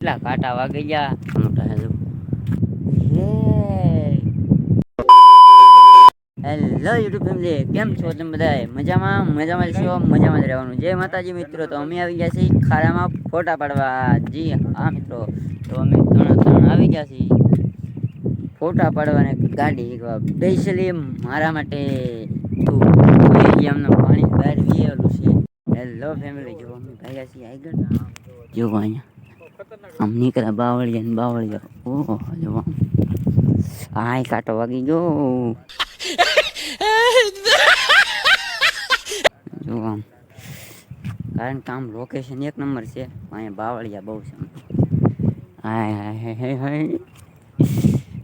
કેટલા કાંટા વાગી ગયા. મોટા હેલો હેલો યુટ્યુબ ફેમિલી કેમ છો તમે બધા મજામાં? મજામાં છો? મજામાં જ રહેવાનું. જય માતાજી મિત્રો. તો અમે આવી ગયા છીએ ખાડામાં ફોટા પાડવા. જી હા મિત્રો. તો અમે ત્રણ ત્રણ આવી ગયા છીએ. ફોટા પાડવાને ગાડી સ્પેશિયલી મારા માટે. તો અમને પાણી બહાર વીએલું છે. હેલો ફેમિલી જો અમે ભાગ્યા છીએ. આગળ જો અહીંયા. આમ નીકળ્યા બાવળિયા ને બાવળિયા. ઓહો જોવા હાય કાંટો વાગી ગયો. જો આમ. કારણ કે આમ લોકેશન એક નંબર છે. અહીંયા બાવળિયા બહુ છે. હાય હાય હાય હાય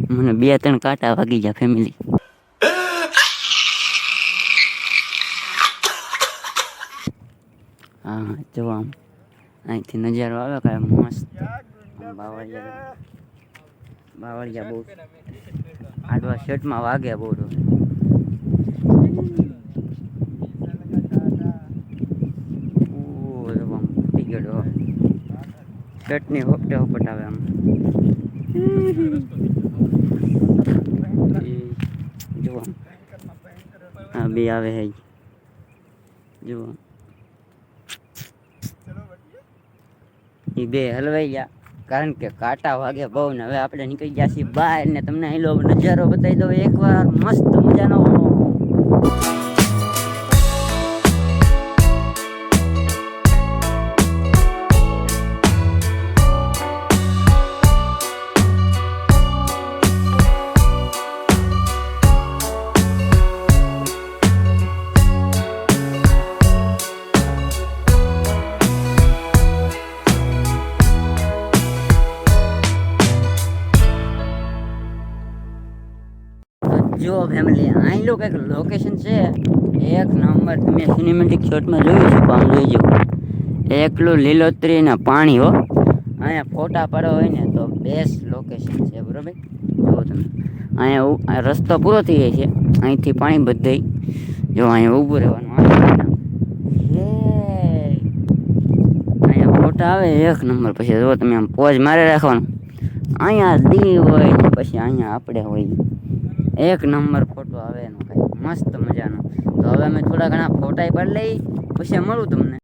મને બે, ત્રણ કાંટા વાગી ગયા ફેમિલી હા જો અહીંથી નજારો આવે કાંઈ મસ્ત. બાવળિયા. બાવળિયા બહુ. આડવા શર્ટમાં વાગ્યા બહુ ગયો હોપટે હોપટ આવે આમ. જુઓ. હા બી આવે હે. જો એ બે હલવાઈ ગયા. કારણ કે કાંટા વાગે બહુ ને હવે આપણે નીકળી ગયા છીએ બહાર ને તમને અહીં નજારો બતાવી દઉં. એકવાર મસ્ત મજાનો તો જો ફેમિલી અહીં લો કંઈક લોકેશન છે. એક નંબર, તમે સિનેમેટિક શોટમાં જોયું છે આમ જોઈજો એકલું લીલોતરી ને પાણી, હો. અહીંયા ફોટા પાડવા હોય ને તો બેસ્ટ લોકેશન છે, બરોબર? જુઓ તમે. અહીંયા રસ્તો પૂરો થઈ જાય છે. અહીંથી પાણી બધે. જો અહીંયા ઊભું રહેવાનું. અહીંયા ફોટા આવે એક નંબર, પછી જો તમે, આમ પોઝ મારે રાખવાનું. અહીંયા દી હોય પછી અહીંયા આપણે હોય એક નંબર ફોટો આવે એનો કાંઈ. મસ્ત મજાનો. તો હવે અમે થોડા ઘણા ફોટા પાડી લઈ પછી મળું તમને.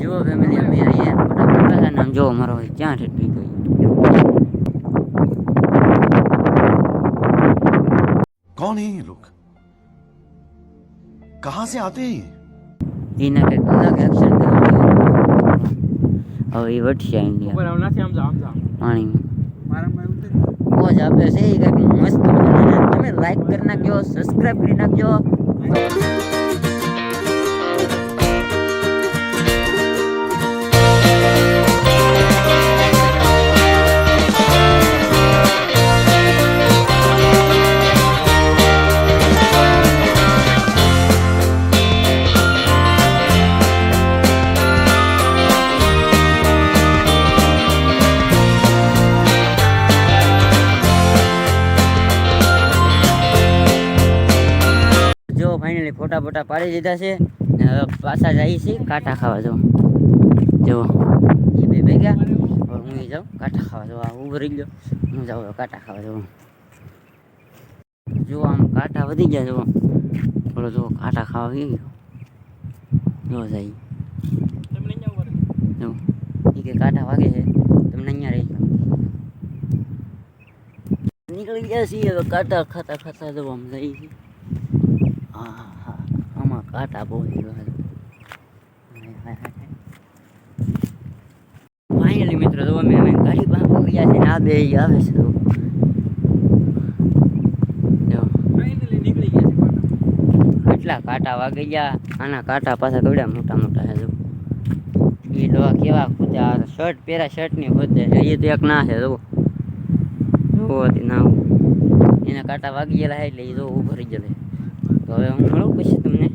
જુઓ ફેમિલી અમે અહીંયા ફોટા પાડતા હતા નામ જુઓ મારો ક્યાં ઠેઠવી ગયો. કોણ હે લોક કહાં સે આતે હે એના કંઈક અલગ એક્શન હવે એ વટશે ઇન્ડિયા પાણીમાં મોજ આપે છે એ કંઈક મસ્ત તમે લાઈક કરી નાખજો સબસ્ક્રાઇબ કરી નાખજો. ફાઇનલી ફોટા ફોટા પાડી દીધા છે. પાછા જઈએ છીએ કાંટા ખાવા. જો જો એ બે ભેગા. હું જાઉં કાંટા ખાવા. જો આ ઊભો રહી ગયો. હું જાઉં કાંટા ખાવા. જો જો આમ કાંટા વધી ગયા. જો થોડો જો કાંટા ખાવા ગઈ ગયો. જો જાય જો એ કે કાંટા વાગે છે. તમને અહીંયા રહી નીકળી ગયા છીએ. કાંટા ખાતા ખાતા જવા આમ જઈએ છીએ. હા હા હા. આમાં કાંટા બહુ ફાઇનલી મિત્રો તો અમે અમે ગાડી પહોંચી ગયા છે ને આ બે આવે છે તો કેટલા કાંટા વાગી ગયા આના કાંટા પાછા કવડ્યા મોટા મોટા છે જો. એ લોવા કેવા આ શર્ટ પહેરા શર્ટની કૂદે એ તો એક ના છે જો. ના એના કાંટા વાગી ગયેલા એટલે એ જો ઉભરી ગયેલો. તો હવે હું મળું પછી તમને.